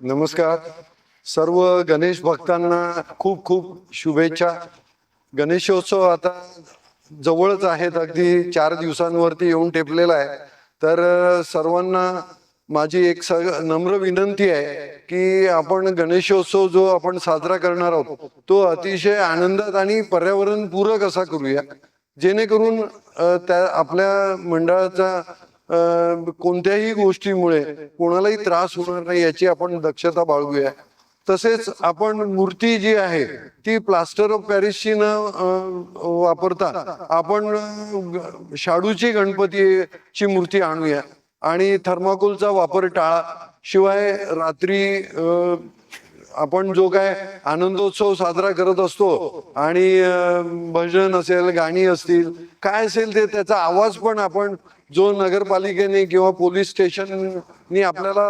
नमस्कार. सर्व गणेश भक्तांना खूप खूप शुभेच्छा. गणेशोत्सव आता जवळच आहेत अगदी चार दिवसांवरती येऊन टेपलेला आहे. तर सर्वांना माझी एक स नम्र विनंती आहे की आपण गणेशोत्सव जो आपण साजरा करणार आहोत तो अतिशय आनंदात आणि पर्यावरणपूरक असा करूया. जेणेकरून त्या आपल्या मंडळाचा कोणत्याही गोष्टीमुळे कोणालाही त्रास होणार नाही याची आपण दक्षता बाळगूया. तसेच आपण मूर्ती जी आहे ती प्लास्टर ऑफ पॅरिसची न वापरता आपण शाडूची गणपतीची मूर्ती आणूया. आणि थर्माकोलचा वापर टाळा. शिवाय रात्री आपण जो काय आनंदोत्सव साजरा करत असतो आणि भजन असेल गाणी असतील काय असेल ते त्याचा आवाज पण आपण जो नगरपालिकेने किंवा पोलीस स्टेशननी आपल्याला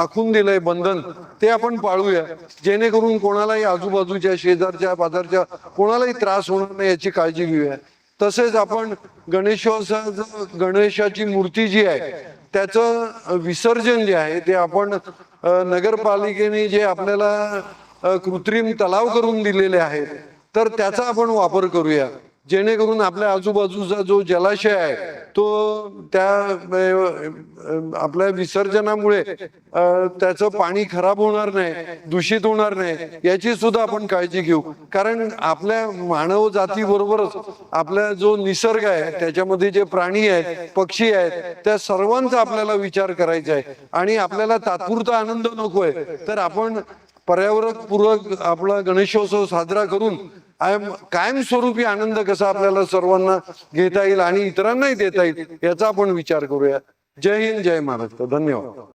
आखून दिलंय बंधन ते आपण पाळूया. जेणेकरून कोणालाही आजूबाजूच्या शेजारच्या पाजारच्या कोणालाही त्रास होणार नाही याची काळजी घेऊया. तसेच आपण गणेशोत्सवाचं गणेशाची मूर्ती जी आहे त्याचं विसर्जन जे आहे ते आपण नगरपालिकेने जे आपल्याला कृत्रिम तलाव करून दिलेले आहेत तर त्याचा आपण वापर करूया. जेणेकरून आपल्या आजूबाजूचा जो जलाशय आहे तो त्या आपल्या विसर्जनामुळे त्याचं पाणी खराब होणार नाही दूषित होणार नाही याची सुद्धा आपण काळजी घेऊ. कारण आपल्या मानव जाती बरोबरच आपला जो निसर्ग आहे त्याच्यामध्ये जे प्राणी आहेत पक्षी आहेत त्या सर्वांचा आपल्याला विचार करायचा आहे. आणि आपल्याला तात्पुरता आनंद नकोय तर आपण पर्यावरणपूरक आपला गणेशोत्सव साजरा करून कायमस्वरूपी आनंद कसा आपल्याला सर्वांना घेता येईल आणि इतरांनाही देता येईल याचा आपण विचार करूया. जय हिंद जय महाराष्ट्र. धन्यवाद.